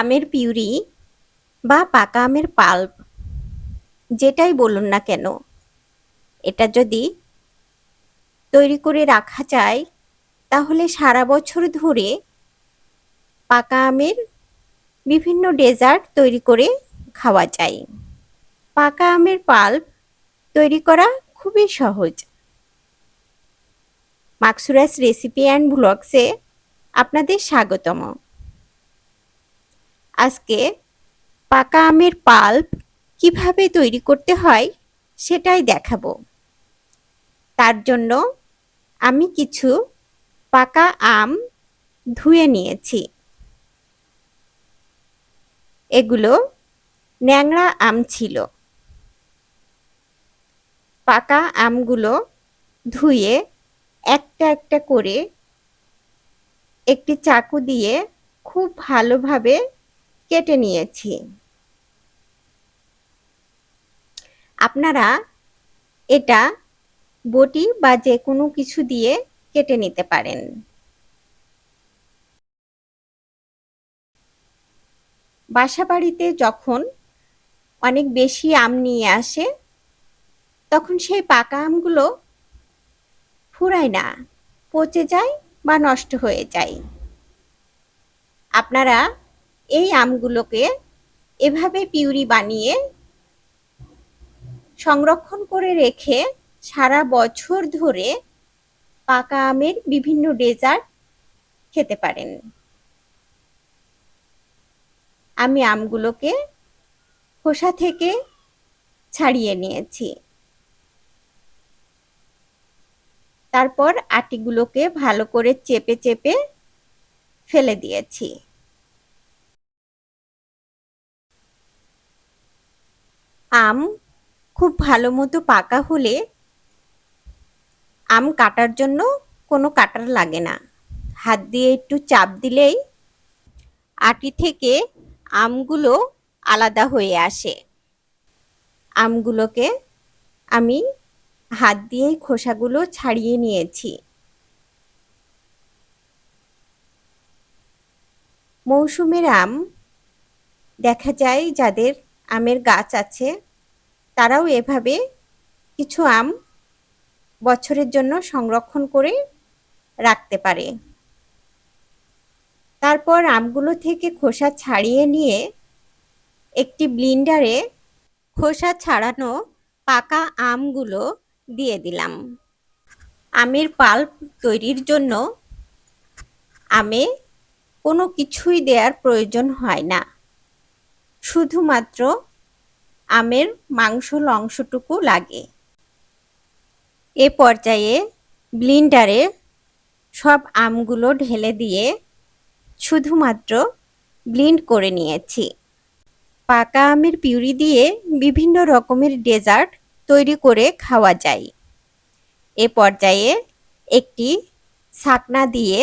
আমের পিউরি বা পাকা আমের পাল্প, যেটাই বলুন না কেন, এটা যদি তৈরি করে রাখা যায়, তাহলে সারা বছর ধরে পাকা আমের বিভিন্ন ডেজার্ট তৈরি করে খাওয়া যায়। পাকা আমের পাল্প তৈরি করা খুবই সহজ। মাকসুরাস রেসিপি অ্যান্ড ব্লগসে আপনাদের স্বাগতম। আজকে পাকা আমের পাল্প কীভাবে তৈরি করতে হয় সেটাই দেখাবো। তার জন্য আমি কিছু পাকা আম ধুয়ে নিয়েছি। এগুলো ন্যাংরা আম ছিল। পাকা আমগুলো ধুয়ে একটা একটা করে একটি চাকু দিয়ে খুব ভালোভাবে কেটে নিয়েছি। আপনারা এটা বটি বা যে কোনো কিছু দিয়ে কেটে নিতে পারেন। বাসা বাড়িতে যখন অনেক বেশি আম নিয়ে আসে, তখন সেই পাকা আমগুলো ফুরায় না, পচে যায় বা নষ্ট হয়ে যায়। আপনারা এই আমগুলোকে এভাবে পিউরি বানিয়ে সংরক্ষণ করে রেখে সারা বছর ধরে পাকা আমের বিভিন্ন ডেজার্ট খেতে পারেন। আমি আমগুলোকে খোসা থেকে ছাড়িয়ে নিয়েছি। তারপর আটিগুলোকে ভালো করে চেপে চেপে ফেলে দিয়েছি। আম খুব ভালো মতো পাকা হলে আম কাটার জন্য কোনো কাটার লাগে না। হাত দিয়ে একটু চাপ দিলেই আটি থেকে আমগুলো আলাদা হয়ে আসে। আমগুলোকে আমি হাত দিয়েই খোসাগুলো ছাড়িয়ে নিয়েছি। মৌসুমের আম দেখা যায় যাদের আমের গাছ আছে তারাও এভাবে কিছু আম বছরের জন্য সংরক্ষণ করে রাখতে পারে। তারপর আমগুলো থেকে খোসা ছাড়িয়ে নিয়ে একটি ব্লিন্ডারে খোসা ছাড়ানো পাকা আমগুলো দিয়ে দিলাম। আমের পাল্প তৈরির জন্য আমে কোনো কিছুই দেওয়ার প্রয়োজন হয় না। শুধুমাত্র আমের মাংসল অংশটুকু লাগে। এ পর্যায়ে ব্লিন্ডারে সব আমগুলো ঢেলে দিয়ে শুধুমাত্র ব্লিন্ড করে নিয়েছি। পাকা আমের পিউরি দিয়ে বিভিন্ন রকমের ডেজার্ট তৈরি করে খাওয়া যায়। এ পর্যায়ে একটি ছাকনা দিয়ে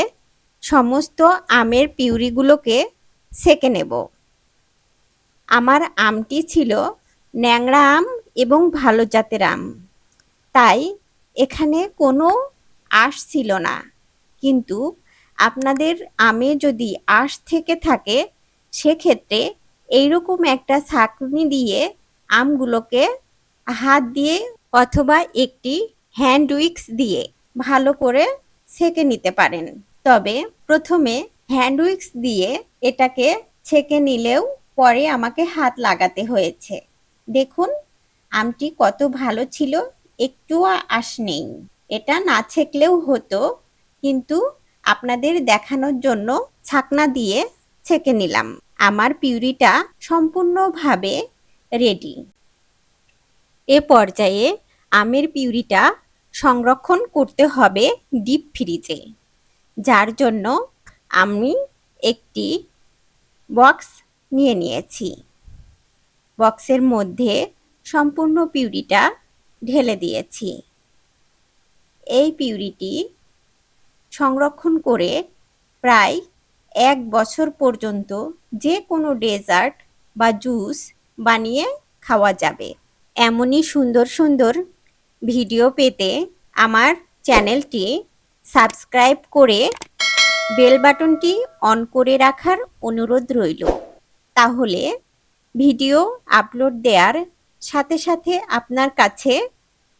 সমস্ত আমের পিউরিগুলোকে সেকে নেব। আমার আমটি ছিল ন্যাংরা আম এবং ভালো জাতের আম। তাই এখানে কোনো আঁশ ছিল না। কিন্তু আপনাদের আমে যদি আঁশ থেকে থাকে, সেক্ষেত্রে এইরকম একটা ছাঁকনি দিয়ে আমগুলোকে হাত দিয়ে অথবা একটি হ্যান্ড উইক্স দিয়ে ভালো করে ছেঁকে নিতে পারেন। তবে প্রথমে হ্যান্ড উইক্স দিয়ে এটাকে ছেঁকে নিলেও পরে আমাকে হাত লাগাতে হয়েছে। দেখুন, আমটি কত ভালো ছিল, একটুও আশ নেই। এটা না ছেঁকলেও হতো, কিন্তু আপনাদের দেখানোর জন্য ছাকনা দিয়ে ছেঁকে নিলাম। আমার পিউরিটা সম্পূর্ণভাবে রেডি। এ পর্যায়ে আমের পিউরিটা সংরক্ষণ করতে হবে ডিপ ফ্রিজে, যার জন্য আমি একটি বক্স নিয়ে নিয়েছি। বক্সের মধ্যে সম্পূর্ণ পিউরিটা ঢেলে দিয়েছি। এই পিউরিটি সংরক্ষণ করে প্রায় এক বছর পর্যন্ত যে কোনো ডেজার্ট বা জুস বানিয়ে খাওয়া যাবে। এমনই সুন্দর সুন্দর ভিডিও পেতে আমার চ্যানেলটি সাবস্ক্রাইব করে বেল বাটনটি অন করে রাখার অনুরোধ রইল। তাহলে ভিডিও আপলোড দেওয়ার সাথে সাথে আপনার কাছে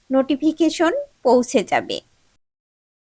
নোটিফিকেশন পৌঁছে যাবে।